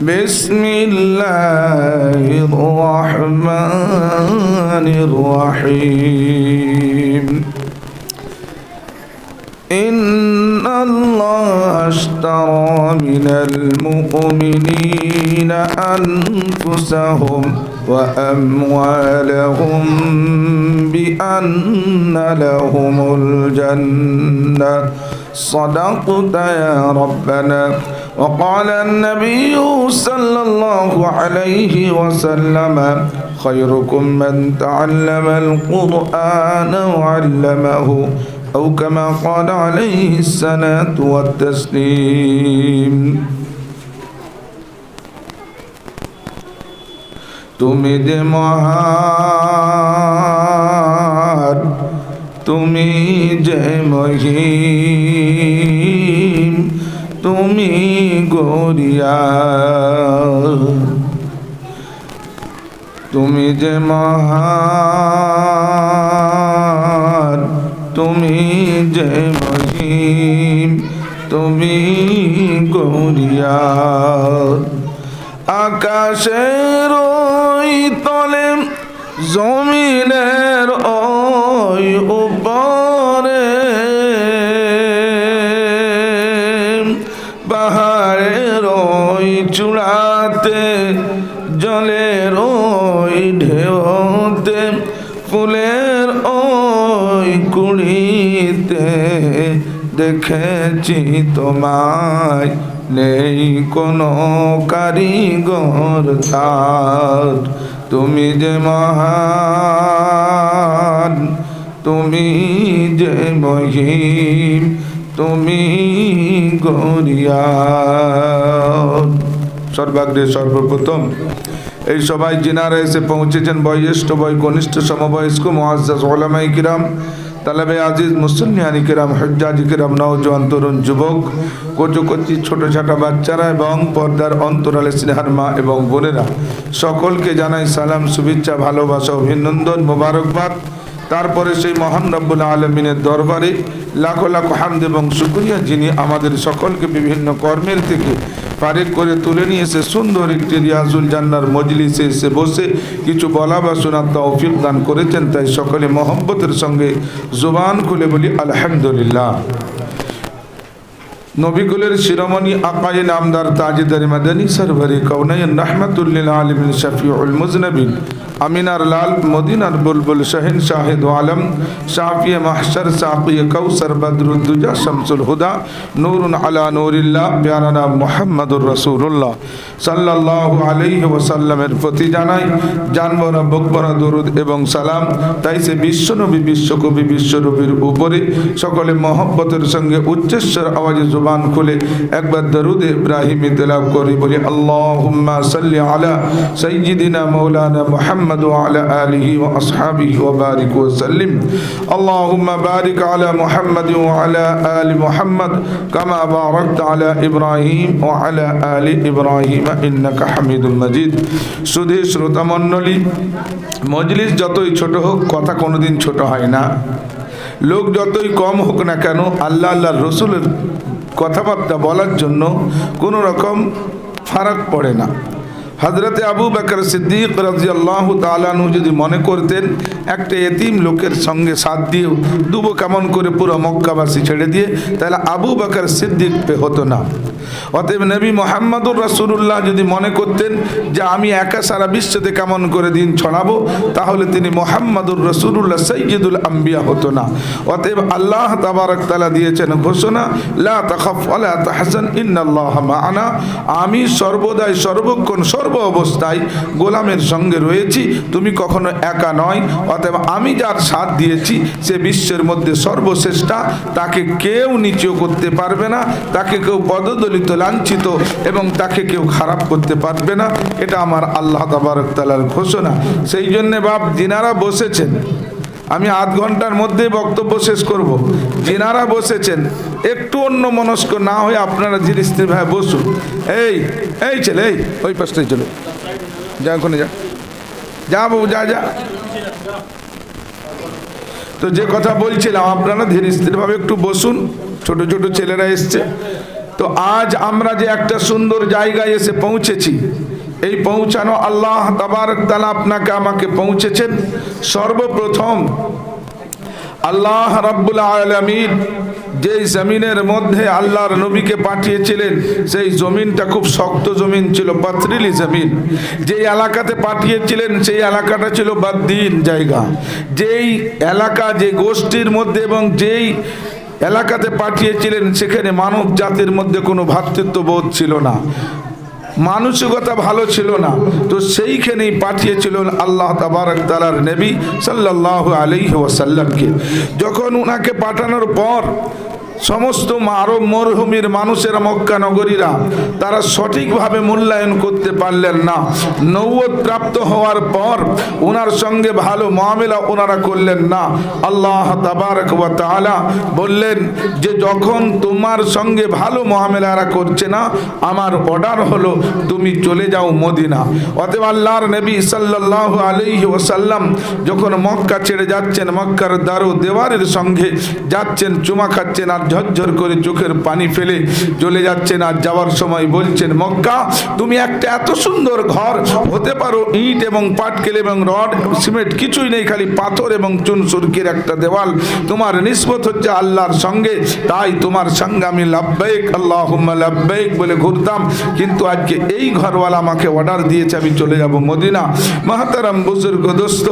بسم الله الرحمن الرحيم. إن الله اشترى من المؤمنين أنفسهم وأموالهم بأن لهم الجنة. صدقت يا ربنا. وقال النبي صلى الله عليه وسلم خيركم من تعلم القرآن وعلمه أو كما قال عليه الصلاة والتسليم তুমি যে মহান তুমি যে মহিম তুমি তুমি যে মহান তুমি যে মহিম তুমি গরিয়া। আকাশের ওই তলে জমিনের ওই পাহাড়ের ওই চূড়াতে, জলের ওই ঢেউতে, ফুলের ওই কুড়িতে দেখেছি তোমায়। নেই কোনো কারিগর তার। তুমি যে মহান, তুমি যে মহিম তুমি গরিয়া সর্বাগ্রে সর্বপ্রথম এই সবাই যিনারা এসে পৌঁছেছেন বয়োজ্যেষ্ঠ বয়, কনিষ্ঠ সমবয়স্ক মহাজাজ ওলামাই কিরাম, তালেবে আজিজ মুসলিয়ানি কিরাম, হজ্জাজি কিরাম, নওজোয়ান তরুণ যুবক, কচু কচি, ছোটো ছাটা বাচ্চারা এবং পর্দার অন্তরালে স্নেহার মা এবং বোনেরা। সকলকে জানাই সালাম, শুভেচ্ছা, ভালোবাসা, অভিনন্দন, মোবারকবাদ। তারপরে সেই মহান রব্বুল আলমিনের দরবারে লাখো লাখো হামদ এবং শুক্রিয়া যিনি আমাদের সকলকে বিভিন্ন কর্মের থেকে পারেক করে তুলে নিয়ে এসে সুন্দর একটি রিয়াজুল জান্নার মজলিসে এসে বসে কিছু বলা বা শোনার তৌফিক দান করেছেন। তাই সকলে মোহব্বতের সঙ্গে জোবান খুলে বলি, আলহামদুলিল্লাহ। নবিকুলের শিরোমণি আকায়ে নামদার তাজেদার মাদানী সরভরি কৌনায়ন রহমতুল্লিল আলমিন শফিউল মুজনবিন। আমিনার লাল মদিনার বুলবুল শাহিন শাহিদ আলম, শাফিয়ে মাহশর সাকিয়ে কৌসর বদরুদ্দুজা শামসুল হুদা, নূরুন আলা নূরিল্লাহ প্যারানা মোহাম্মদুর রসুল্লাহ সাল্লাল্লাহু আলাইহি ওয়াসাল্লামের প্রতি জানাই জানবরা বকবরা দরুদ এবং সালাম। তাই সে বিশ্বনবী, বিশ্বকবি বিশ্বনবীর উপরে সকলে মহব্বতের সঙ্গে উচ্চস্বর আওয়াজে জুবান খুলে একবার দরুদ ইব্রাহিম তেলাব করি বলি, আল্লাহুম্মা সাল্লি আলা সাইয়্যিদিনা মাওলানা মুহাম্মদ ওয়া আলা আলিহি ওয়া আসহাবিহি ওয়া বারিক ওয়া সাল্লিম। আল্লাহুম্মা বারিক আলা মুহাম্মদ ওয়া আলা আলি মুহাম্মদ কামা বারাকতা আলা ইব্রাহিম ওয়া আলা আলি ইব্রাহিম ইন্নাকা হামিদুল মাজিদ। সুধী শ্রোতা মণ্ডলী মজলিস যতই ছোট হোক, কথা কোনোদিন ছোট হয় না। লোক যতই কম হোক না কেন, আল্লাহ আল্লাহ রসুলের কথাবার্তা বলার জন্য কোনো রকম ফারাক পড়ে না। হজরতে আবু বাকর সিদ্দিক রাজিয়াল্লাহ তালানু যদি মনে করতেন, একটা এতিম লোকের সঙ্গে সাথ দিয়ে দুবো কেমন করে পুরো মক্কাবাসী ছেড়ে দিয়ে, তাহলে আবু বাকর সিদ্দিক পে হতো না। অতএব নবী মোহাম্মদুর রাসুল্লাহ যদি মনে করতেন যে আমি একা সারা বিশ্বতে কেমন করে দিন ছড়াবো, তাহলে তিনি মোহাম্মদুর রসুল্লাহ সৈয়দুল আম্বিয়া হতো না। অতএব আল্লাহ তাবারক তালা দিয়েছেন ঘোষণা, লা তাখাফ ওয়ালা তাহজান, ইন্নাল্লাহ মাআনা। আমি সর্বদাই সর্বক্ষণ সর্ব অবস্থায় গোলামের সঙ্গে রয়েছি। তুমি কখনো একা নয়, অতএব আমি যার সাথ দিয়েছি, সে বিশ্বের মধ্যে সর্বশ্রেষ্ঠা। তাকে কেউ নিচেও করতে পারবে না, তাকে কেউ পদদলিত লাঞ্ছিত এবং তাকে কেউ খারাপ করতে পারবে না। এটা আমার আল্লাহ তাবারক তালার ঘোষণা। সেই জন্যে বাপ দিনারা বসেছেন আমি আধ ঘণ্টার মধ্যে বক্তব্য শেষ করব। যেনারা বসেছেন, একটু অন্য মনস্ক না হয়ে আপনারা স্থির ভাই বসুন। এই এই ছেলে, এই, ওই পাশটাই চলো। যা, ওখানে যা। যা বাবু, যা যা। তো যে কথা বলছিলাম, আপনারা ধীরে স্থিরভাবে একটু বসুন। ছোট ছোট ছেলেরা এসছে। তো আজ আমরা যে একটা সুন্দর জায়গায় এসে পৌঁছেছি এই পৌঁছানো আল্লাহ তাবারক তাআলা আপনাকে আমাকে পৌঁছেছেন। সর্বপ্রথম আল্লাহ রাব্বুল আলামিন যেই জমিনের মধ্যে আল্লাহর নবীকে পাঠিয়েছিলেন, সেই জমিনটা খুব শক্ত জমিন ছিল, পাথরিলি জমিন। যেই এলাকাতে পাঠিয়েছিলেন, সেই এলাকাটা ছিল বাদ্দিন জায়গা। যেই এলাকা, যে গোষ্ঠীর মধ্যে এবং যেই এলাকাতে পাঠিয়েছিলেন, সেখানে মানব জাতির মধ্যে কোনো ভ্রাতৃত্ববোধ ছিল না। মানসিকতা ভালো ছিল না। তো সেইখানেই পাঠিয়েছিল আল্লাহ তাবারক তালার নবী সাল্লাহ আলি ওয়াসাল্লামকে। যখন ওনাকে পাঠানোর পর সমস্ত আরব মরুভূমির মানুষেরা মক্কা নগরীরা, তারা সঠিকভাবে মূল্যায়ন করতে পারলেন না। নৌয়ত প্রাপ্ত হওয়ার পর ওনার সঙ্গে ভালো মামেলা ওনারা করলেন না। আল্লাহ তাবারক ওয়া বললেন যে, যখন তোমার সঙ্গে ভালো মহামেলারা করছে না, আমার অর্ডার হলো তুমি চলে যাও মদিনা। অতএব আল্লাহর নবী সাল্লাল্লাহু আলাইহি ওয়াসাল্লাম যখন মক্কা ছেড়ে যাচ্ছেন, মক্কার দারু দেওয়ারের সঙ্গে যাচ্ছেন, চুমা খাচ্ছেন আর ঝরঝর করে চোখের পানি ফেলে চলে যাচ্ছেন আর যাওয়ার সময় বলছেন, মক্কা, তুমি একটা এত সুন্দর ঘর, হতে পারো ইট এবং পাটকেল এবং রড, সিমেন্ট কিছুই নেই, খালি পাথর এবং চুন সুরকির একটা দেওয়াল। তোমার নিসবত হচ্ছে আল্লাহর সঙ্গে, তাই তোমার সঙ্গে আমি লাব্বাইক আল্লাহ লাব্বাইক বলে ঘুরতাম। কিন্তু আজকে এই ঘরওয়ালা আমাকে অর্ডার দিয়েছে, আমি চলে যাব মদিনা। মাহাতারাম বুজুর্গ দোস্ত,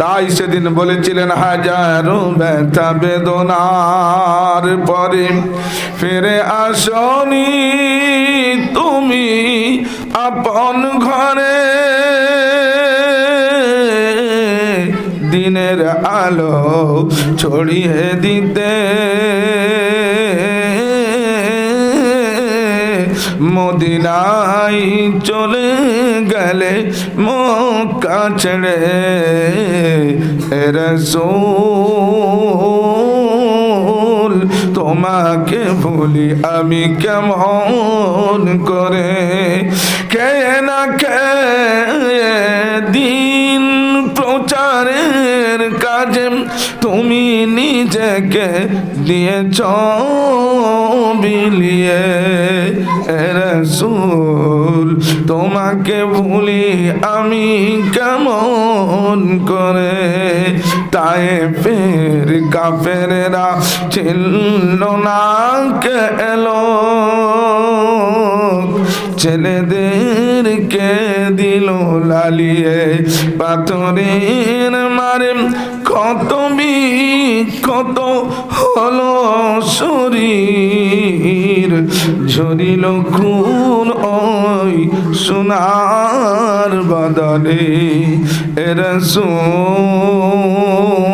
তাই সেদিন বলেছিলেন, হাজারো ব্যথা বেদনার পরে ফিরে আসনি তুমি আপন ঘরে। দিনের আলো ছড়িয়ে দিতে মদিনাই চলে গেলে মক্কা ছেড়ে রসূল তোমাকে ভুলি আমি কেমন করে কে না কে দিন প্রচারের কাজে তুমি নিজেকে দিয়েছ বিলিয়ে। রসুল, তোমাকে ভুলি আমি কেমন করে? তাই ফের কাফেরা ছিল না কেলো ছেলেদেরকে দিল লালিয়ে? পাথরের মারে কত কত হলো শরীর? ঝরিল খুন ওই সোনার বদলে। রসুল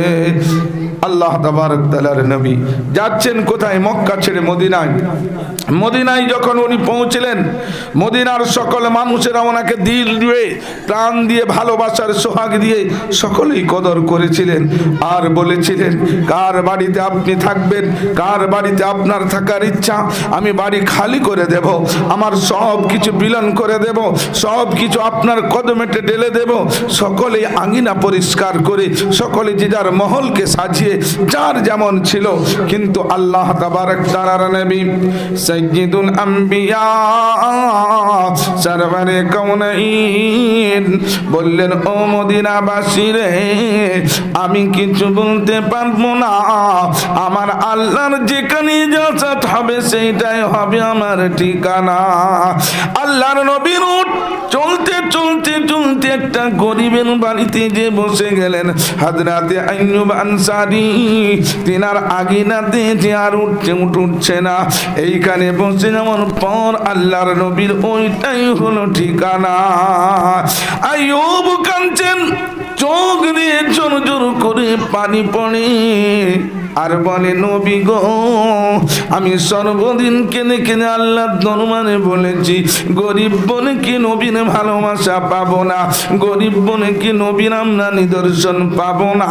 আল্লাহ তাবারক তাআলার নবী। যাচ্ছেন কোথায়? মক্কা ছেড়ে মদিনায়। মদিনায় যখন উনি পৌঁছলেন, মদিনার সকল মানুষেরা ওনাকে দিল দিয়ে, প্রাণ দিয়ে, ভালোবাসার সোহাগ দিয়ে সকলেই কদর করেছিলেন আর বলেছিলেন, কার বাড়িতে আপনি থাকবেন? কার বাড়িতে আপনার থাকার ইচ্ছা? আমি বাড়ি খালি করে দেব, আমার সব কিছু বিলন করে দেব, সব কিছু আপনার কদমেটে ঢেলে দেব। সকলে আঙিনা পরিষ্কার করে, সকলে যে যার মহলকে সাজিয়ে যার যেমন ছিল, কিন্তু আল্লাহ আম্বিয়া বললেন, ও মদিনাবাসী রে, আমি কিছু বলতে পারব না। আমার আল্লাহর যেখানে জাসাত হবে, সেইটাই হবে আমার ঠিকানা। আল্লাহর নবীর উট চলতে চলতে চলতে একটা গরিবের বাড়িতে যে বসে গেলেন, হাজরাতে আইয়ুব আনসারি। তিনার আগিনাতে যে আর উঠছে, উঠ, উঠছে না। এইখানে বসে যেমন পর আল্লাহর নবীর ওইটাই হলো ঠিকানা। আইয়ুব কাঁদছেন, চোখ দিয়ে জোর জোর করে পানি পড়ে। আর বলে, নবী গো, আমি সর্বদিন কেনে কেনে আল্লাহর দরবারে বলেছি, গরিব বলে কি নবীর ভালোবাসা পাবো না? গরিব বলে কি নবীন আমরা নিদর্শন পাবো না?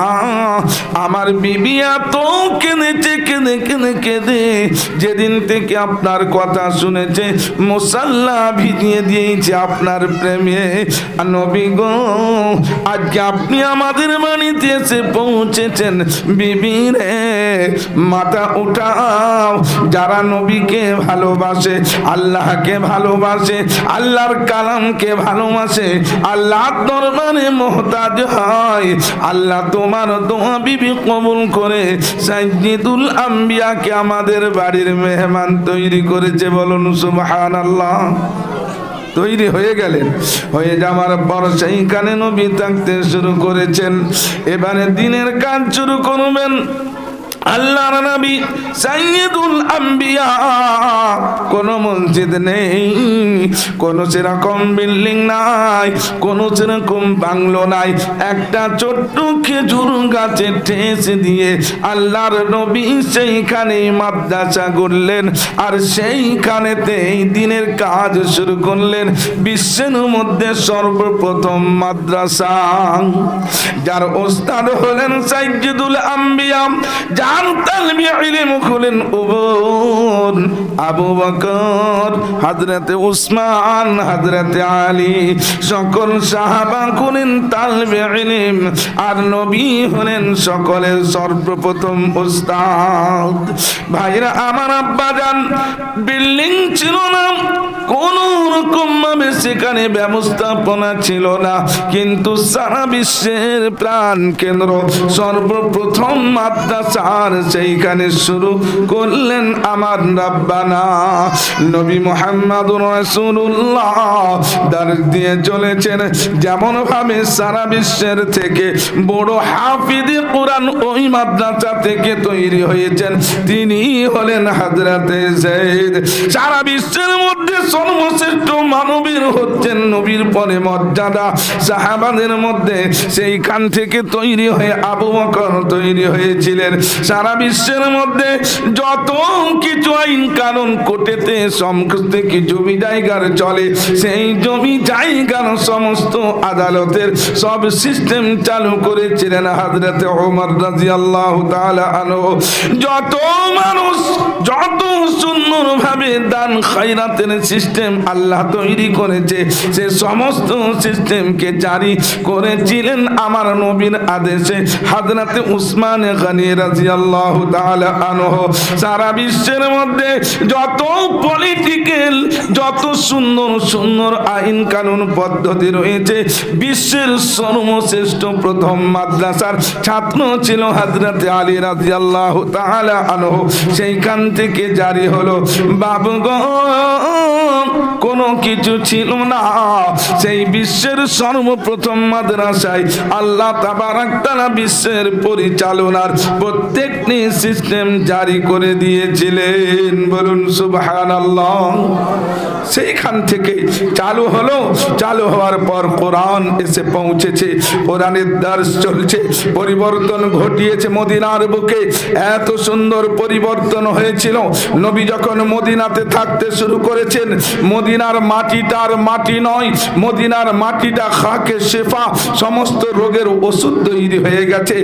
আমার বিবি এত কেঁদেছে, কেঁদে কেঁদে কেঁদে, যেদিন থেকে আপনার কথা শুনেছে, মুসাল্লা ভিজিয়ে দিয়েছে আপনার প্রেমে। নবী গো, আজকে আপনি আমাদের বাড়িতে এসে পৌঁছেছেন, বিবি রে। মাথা উঠাও। যারা নবীকে ভালোবাসে, আল্লাহকে ভালোবাসে, আল্লাহর কালামকে ভালোবাসে, আল্লাহ দরবারে মোহতাজ হয়। আল্লাহ তোমার দোয়া বিবি কবুল করে, সাইয়্যিদুল আম্বিয়াকে আমাদের বাড়ির মেহমান তৈরি করেছে। বলুন, সুবহানাল্লাহ। তৈরি হয়ে গেলেন। হয়ে যাওয়ার পর সেইখানে নবী থাকতে শুরু করেছেন। এবারে দিনের কাজ শুরু করবেন। আল্লাহর নবী সাইয়্যিদুল আম্বিয়া। কোন মসজিদ নেই, কোন সেরকম বিল্ডিং নাই, কোন সেরকম বাংলো নাই। একটা ছোট্ট খেজুর গাছে ঠেস দিয়ে আল্লাহর নবী সেইখানে মাদ্রাসা করলেন আর সেইখানেতে এই দিনের কাজ শুরু করলেন। বিশ্বের মধ্যে সর্বপ্রথম মাদ্রাসা। যার ওস্তাদ হলেন সাইয়্যিদুল আম্বিয়া, যার আবু বকর হযরতে উসমান হযরতে আলী, সকল আর নবী হলেন সকলের সর্বপ্রথম ভাইরা, আমার আব্বা যান, বিল্ডিং ছিল না, কোন রকম ভাবে সেখানে ব্যবস্থাপনা ছিল না। কিন্তু সারা বিশ্বের প্রাণ কেন্দ্র সর্বপ্রথম মাদ্রাসার সেইখানে শুরু করলেন আমার রাব্বানা। নবী মোহাম্মদ দার্স দিয়ে চলেছেন। যেমন ভাবে সারা বিশ্বের থেকে বড় হাফিজ কোরআন ওই মাদ্রাসা থেকে তৈরি হয়েছেন। তিনি হলেন হাজরাতে জাইদ সারা বিশ্বের মধ্যে সর্বশ্রেষ্ঠ মানবীর হচ্ছেন নবীর পরে মর্যাদা। সাহাবাদের মধ্যে সেইখান থেকে তৈরি হয়ে আবু বকর তৈরি হয়েছিলেন। সারা বিশ্বের মধ্যে যত কিছু আইন কানুন কোটেতে সমস্ত কিছু জমি জায়গার চলে, সেই জমি জায়গার সমস্ত আদালতের সব সিস্টেম চালু করেছিলেন হাজরতে ওমর রাদিয়াল্লাহু তাআলা আনহু। যত মানুষ, যত সুন্দর ভাবে দান খায়রাতের সিস্টেম আল্লাহ তৈরি করেছে, সে সমস্ত সিস্টেমকে জারি করেছিলেন আমার নবীর আদেশে হাজরাতে উসমান গানি সারা বিশ্বের মধ্যে যত পলিটিক্যাল যত সুন্দর সুন্দর আইন কানুন পদ্ধতি রয়েছে, বিশ্বের সর্বশ্রেষ্ঠ প্রথম মাদ্রাসার ছাত্র ছিল হাজরাতে আলী রাদিয়াল্লাহু তাআলা আনহু। সেইখান থেকে জারি হলো বাবুগণ কোনো কিছু ছিল না। সেই বিশ্বের সর্বপ্রথম মাদ্রাসায় আল্লাহ তাবারাক বিশ্বের পরিচালনার প্রত্যেকটি সিস্টেম জারি করে দিয়েছিলেন, বলুন সুবহানাল্লাহ। সেইখান থেকে চালু হলো, চালু হওয়ার পর কোরআন এসে পৌঁছেছে, কোরআনের দার্স চলছে, পরিবর্তন ঘটিয়েছে মদিনার বুকে। এত সুন্দর পরিবর্তন হয়েছিল, নবী যখন মদিনাতে থাকতে শুরু করেছেন, মদিনার মাটিটার মাটি নয়, মদিনার মাটিটা খাকে শেফা, সমস্ত রোগের ওষুধ তৈরি হয়ে গেছে।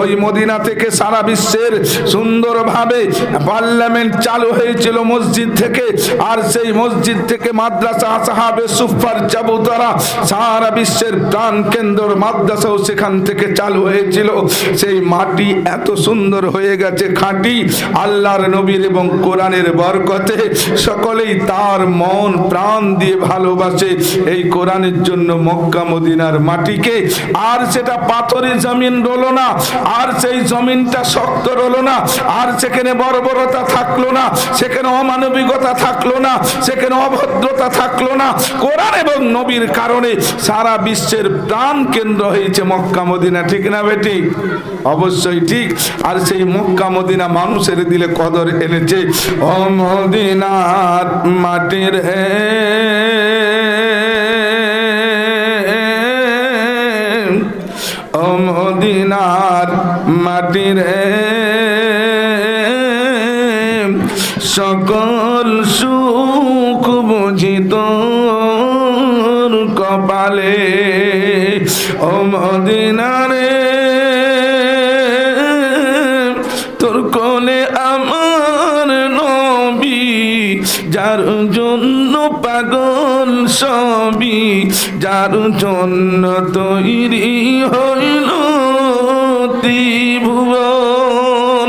ওই মদিনা থেকে সারা বিশ্বের সুন্দরভাবে পার্লামেন্ট চালু হয়েছিল মসজিদ থেকে। আর সেই মসজিদ থেকে মাদ্রাসা সাহাবে সুফার চাবুতারা সারা বিশ্বের প্রাণ কেন্দ্র মাদ্রাসাও সেখান থেকে চালু হয়েছিল। সেই মাটি এত সুন্দর হয়ে গেছে, খাঁটি। আল্লাহর নবীর এবং কোরআনের বরকতে সকলেই তার মন, প্রাণ দিয়ে ভালোবাসে। এই কোরআনের জন্য মক্কা, মদিনার মাটিকে। আর সেটা পাথরের জমিন রলো না, আর সেই জমিনটা শক্ত রলো না। আর সেখানে বর্বরতা থাকল না। সেখানে অমানবিকতা থাকল না। সেখানে অভদ্রতা থাকল না। কোরআন এবং নবীর কারণে সারা বিশ্বের প্রাণ কেন্দ্র হয়েছে মক্কা, মদিনা। ঠিক না বেটি অবশ্যই ঠিক। আর সেই মক্কা, মদিনা মানুষের দিলে কদর এনেছে। ও মাটির হে ও মদিনার মাটির হে যার জন্য তৈরি হইল ত্রিভুবন।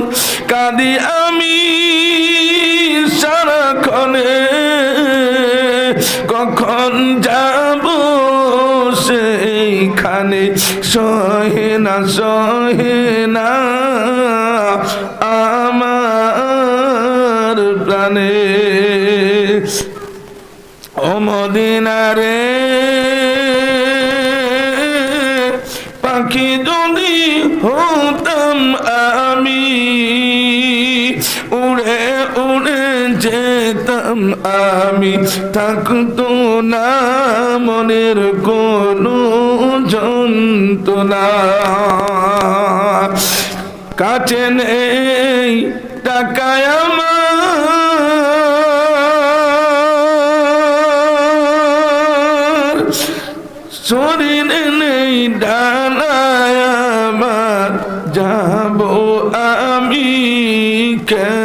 কাঁদি আমি সারাক্ষণে কখন যাব সেইখানে? সহে থাকতো না, মনের কোনো যন্ত্রণা। কাছে নেই টাকায় আমার। শরীরে নেই, ডানায় আমার। আমি কেমনে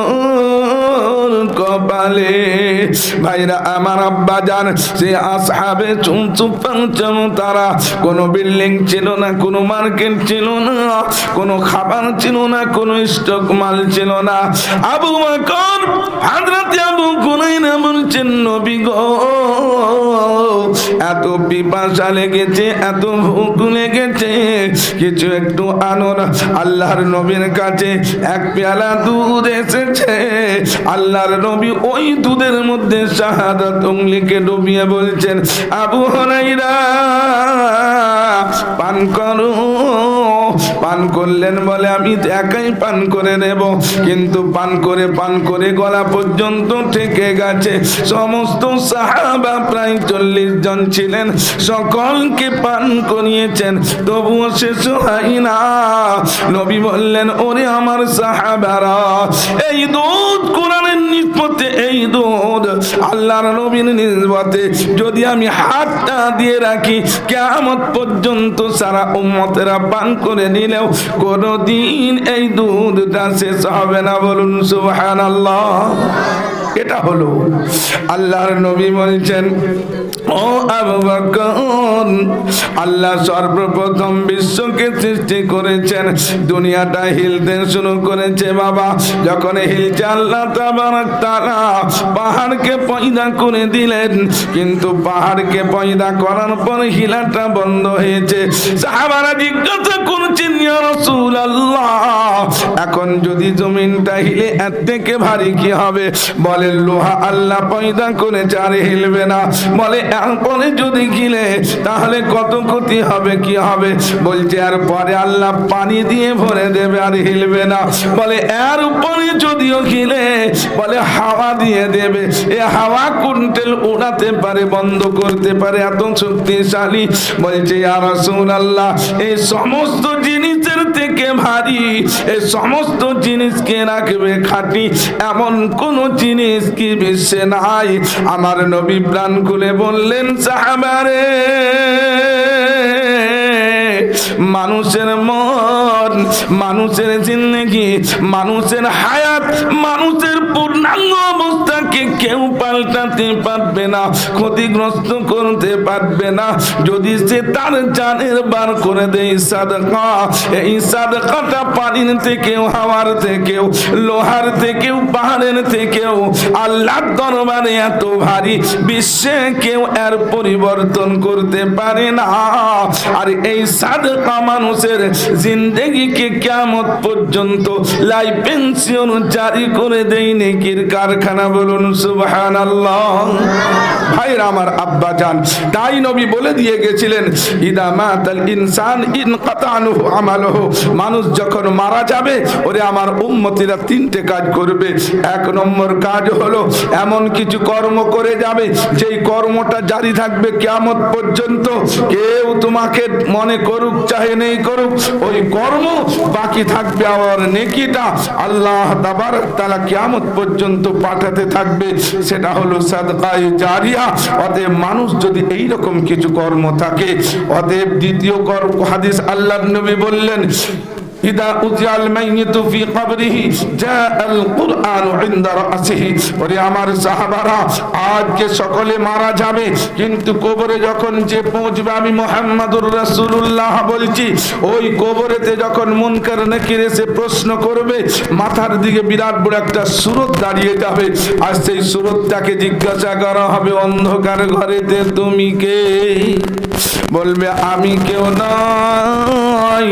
কপালে ভাইরা, আমার আব্বা জান সে আসহাবে চুমচুপ পাঞ্চম তারা, কোনো বিল্ডিং ছিল না, কোনো মার্কেট ছিল না, কোনো খাবার ছিল না, কোনো স্টক মাল ছিল না। আবু বকর, হযরত আবু কুরাইনা বলছেন, নবী গো, এত পিপাসা লেগেছে, এত ভুক লেগেছে, কিছু একটু আনন আল্লাহর নবীর কাছে এক পেয়ালা দুধ এসেছে। আল্লাহর নবী ওই দুধের মধ্যে শাহাদাত উংলিকে ডুবিয়ে বলছেন, আবু হরাইরা পান করো। পান করলেন বলে, আমি একাই পান করে নেব। কিন্তু পান করে পান করে গলা পর্যন্ত থেকে গেছে। সমস্ত সাহাবা প্রায় চল্লিশ জন ছিলেন। সকলকে পান করিয়েছেন। তবুও শেষ হয় না। নবী বললেন, ওরে আমার সাহাবারা, এই দুধ কোরআনের নিষ্পত্তি এই দুধ আল্লাহর নবীর নিসবতে যদি আমি হাতটা দিয়ে রাখি কেমন পর্যন্ত সারা উম্মতেরা পান করে নিলেও কোনদিন এই দুধটা শেষ হবে না। বলুন, সুবহানাল্লাহ। এটা হলো আল্লাহর নবী বলছেন ও আল্লাহ সর্বপ্রথম বিশ্বকে সৃষ্টি করেছেন। দুনিয়াটা হিলতে শুরু করেছে বাবা। যখন হিলছে আল্লাহ তাআলা পাহাড়কে পয়দা করে দিলেন, কিন্তু পাহাড়কে পয়দা করার পর হিলাটা বন্ধ হয়েছে। সাহাবারা জিজ্ঞাসা করছেন এখন যদি হিলে এর থেকে ভারী কি হবে। বলে, লোহা আল্লাহ পয়দা করেছে আর হিলবে না। বলে, এরপরে যদি গিলে, তাহলে কত ক্ষতি হবে, কি হবে? বলছে আর পরে আল্লাহ পানি দিয়ে ভরে দেবে আর হিলবে না। বলে এর উপরে যদিও গিলে, বলে, হাওয়া দিয়ে দেবে। এ হাওয়া কুইন্টেল উড়াতে পারে, বন্ধ করতে পারে, এত শক্তিশালী? বলছে আর আল্লাহ এই সমস্ত জিনিসের থেকে ভারী, এ সমস্ত জিনিসকে রাখবে খাটি। এমন কোন জিনিস কি বিশ্বে নাই? আমার নবী প্রাণ খুলে বললেন, সাহাবারে মানুষের মন, মানুষের জিন্দগি, মানুষের হায়াত, মানুষের পূর্ণাঙ্গ অবস্থাকে কেউ পাল্টাতে পারবে না, ক্ষতিগ্রস্ত করতে পারবে না। যদি সে তার জানের বার করে দেয় সাদকা, এই সাদকাটা পানির থেকেও, হাওয়ার থেকেও, লোহার থেকেও, পাহাড়ের থেকেও, আল্লাহর দরবারে এত ভারী, বিশ্বে কেউ এর পরিবর্তন করতে পারে না। আর এই সাদকা মানুষের জিন্দেগিকে কেমত পর্যন্ত লাইফ পেনশন জারি করে দেই নেকির কারখানা বলুন সুবহান আল্লাহ ভাইরা আমার আব্বা যান, তাই নবী বলে দিয়ে গেছিলেন, ইদা মাতাল ইনসান ইন কাতানুহু আমালুহু। মানুষ যখন মারা যাবে, ওরে আমার উম্মতিরা তিনটে কাজ করবে। এক নম্বর কাজ হলো, এমন কিছু কর্ম করে যাবে, যেই কর্মটা জারি থাকবে কিয়ামত পর্যন্ত। কেউ তোমাকে মনে করুক, চাহে নেই করুক, ওই কর্ম বাকি থাকবে আমার নেকিটা। আল্লাহ দাবার তারা কেমন পর্যন্ত পাঠাতে থাকবে। সেটা হলো সাদকায় জারিয়া। অতএব মানুষ যদি এই রকম কিছু কর্ম থাকে, অতএব দ্বিতীয় কর্ম হাদিস আল্লাহ নবী বললেন إذا أذيع الميت في قبره جاء القرآن عند رأسه ওরে আমার সাহাবারা আজকে সকলে মারা যাবে কিন্তু কবরে যখন যে পৌঁছবে আমি মোহাম্মদুর রাসূলুল্লাহ বলছি ওই কবরেতে যখন মুনকার নাকির এসে প্রশ্ন করবে মাথার দিকে বিরাট বড় একটা সুরত দাঁড়িয়ে যাবে আর সেই সুরতটাকে জিজ্ঞাসা করা হবে অন্ধকার ঘরেতে তুমি কে বলবে আমি কেউ নয়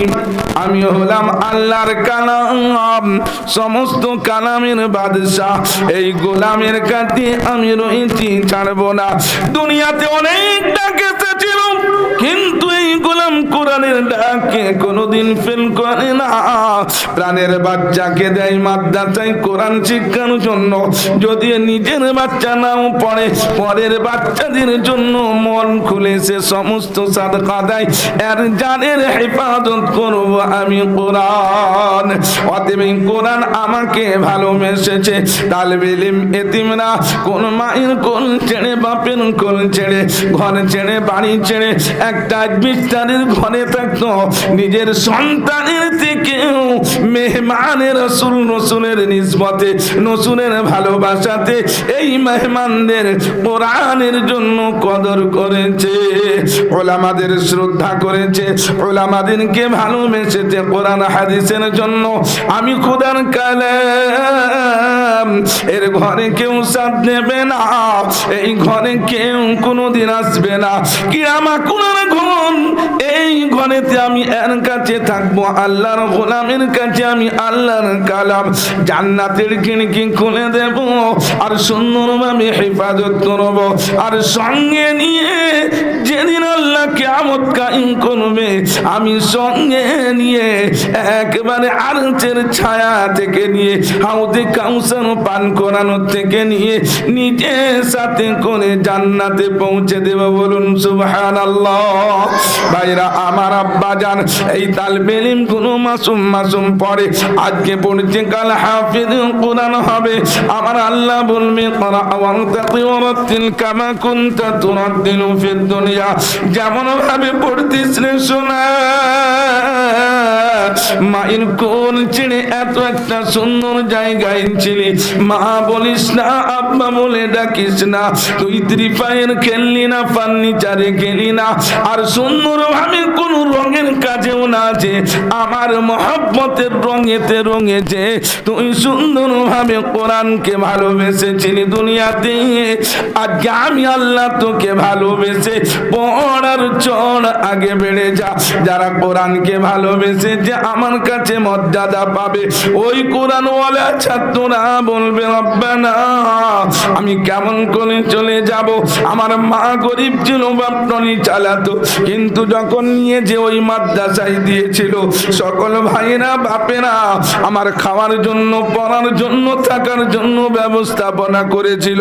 আমি হলাম আল্লাহর কালাম। সমস্ত কালামের বাদশাহ। এই গোলামের কাছে আমি রয়েছি, ছাড়বো না। দুনিয়াতে অনেক ডাকে এসেছিল কিন্তু এই গোলাম কোরআনের ডাকে কোনোদিন ফেল করে না। প্রাণের বাচ্চাকে দেয় মাদ্রাসায় কোরআন শিক্ষার জন্য। যদি নিজের বাচ্চা নাও পড়ে, পরের বাচ্চাদের জন্য মন খুলে সে সমস্ত সাদকা দেয়। এর জানের হেফাজত করব আমি কোরআন। অতএব কোরআন আমাকে ভালোবেসেছে। তালবেলিম এতিমরা কোন মায়ের কোন ছেড়ে, বাপের কোল ছেড়ে, ঘর ছেড়ে, বাড়ি ছেড়ে একটা বিস্তারের ঘরে থাকতো। নিজের সন্তানের থেকেও মেহমানের রসুল রসুলের নিসবতে রসুলের ভালোবাসাতে এই মেহমানদের কোরআনের জন্য কদর করেছে, ওলামাদের শ্রদ্ধা করেছে, ওলামাদিনকে ভালোবেসেছে কোরআন হাদিসের জন্য। আমি খুদার কালাম, এর ঘরে কেউ সাথ নেবে না, এই ঘরে কেউ কোনোদিন আসবে না। কি আমার কোরআন এই আমি এর কাছে থাকব, আল্লাহর গোলামের কাছে আমি আল্লাহর কালাম। জান্নাতের খুলে দেব, আর সুন্দরভাবে হেফাজত করব। আর সঙ্গে নিয়ে যেদিন আল্লাহ কেমত কায়েম করবে, আমি সঙ্গে নিয়ে একবারে আরচের ছায়া থেকে নিয়ে, হাউদে কাউসার পান করানোর থেকে নিয়ে, নিজের সাথে করে জান্নাতে পৌঁছে দেব। বলুন আল্লাহ ভাইরা, আমার আব্বা জান এই তাল বেলিম কোন মাসুম মাসুম পড়ে আজকে পড়ছে কাল হাফিজ কোরআন হবে। আমার আল্লাহ বলবে করা ওয়ান্তাকি ওয়ারাতিল কামা কুনতা তুরাদ্দিলু ফিদ দুনিয়া। যেমন ভাবে পড়তিস রে সোনা মায়ের কোল ছেড়ে এত একটা সুন্দর জায়গায় ছিলি? মা বলিস না, আব্বা বলে ডাকিস না। তুই ত্রিপায়ের খেললি না, ফার্নিচারে খেলি না। আর সুন্দর ভাবে কোন রঙের কাজেও না যে, আমার মহাব্বতের রঙেতে রঙেছে। তুই সুন্দর ভাবে কোরআনকে ভালোবেসেছিলি দুনিয়াতে। আজকে আমি আল্লাহ তোকে ভালোবেসে পড়ার চড় আগে বেড়ে যা। যারা কোরআনকে ভালোবেসে যে আমার কাছে মর্যাদা পাবে। ওই কোরআন ওয়ালা ছাত্ররা বলবে, রব্বানা, আমি কেমন করে চলে যাব? আমার মা গরিব ছিল বাপনি চালাতো। কিন্তু যখন নিয়ে যে ওই মাদ্রাসায় দিয়েছিল। সকল ভাইয়েরা, বাপেরা আমার খাওয়ার জন্য, পড়ার জন্য, থাকার জন্য ব্যবস্থাপনা করেছিল।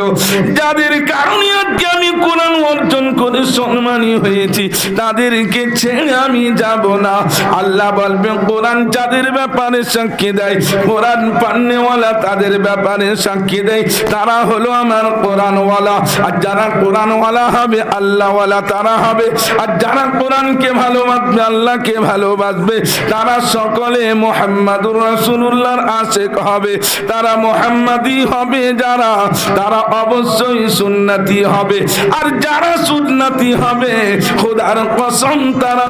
যাদের কারণে আজকে আমি কোরআন অর্জন করে সম্মানী হয়েছি, তাদেরকে ছেড়ে আমি যাব না। আল্লাহ বলবে কোরআন যাদের ব্যাপারে সাক্ষী দেয়, কোরআন পান্নেওয়ালা তাদের ব্যাপারে সাক্ষী দেয়। তারা হলো আমার কোরআনওয়ালা, আর যারা কোরআনওয়ালা হবে, আল্লাহওয়ালা তারা হবে। আর যারা কোরআনকে ভালোবাসবে, আল্লাহকে ভালোবাসবে, তারা সকলে মোহাম্মদুর রাসূলুল্লাহর আশেক হবে। তারা মোহাম্মদী হবে যারা, তারা অবশ্যই সুন্নতি হবে। আর যারা সুন্নতি হবে, খোদার কসম তারা